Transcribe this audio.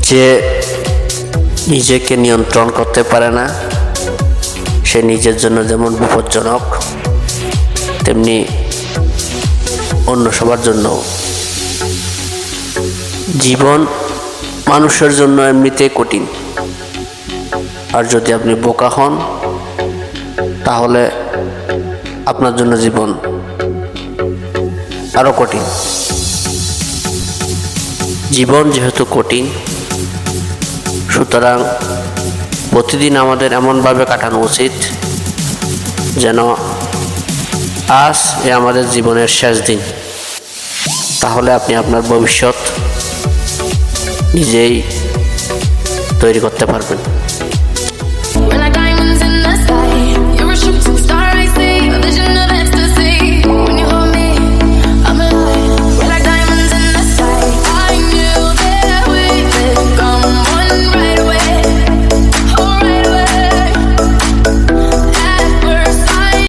যে নিজেকে নিয়ন্ত্রণ করতে পারে না, সে নিজের জন্য যেমন বিপজ্জনক, তেমনি অন্য সবার জন্য। জীবন মানুষের জন্য এমনিতে কঠিন। আর যদি আপনি বোকা হন, তাহলে আপনার জন্য জীবন আরও কঠিন। জীবন যেহেতু কঠিন সুতরাং প্রতিদিন আমাদের এমনভাবে কাটানো উচিত যেন আজ এ আমাদের জীবনের শেষ দিন। তাহলে আপনি আপনার ভবিষ্যৎ নিজেই তৈরি করতে পারবেন।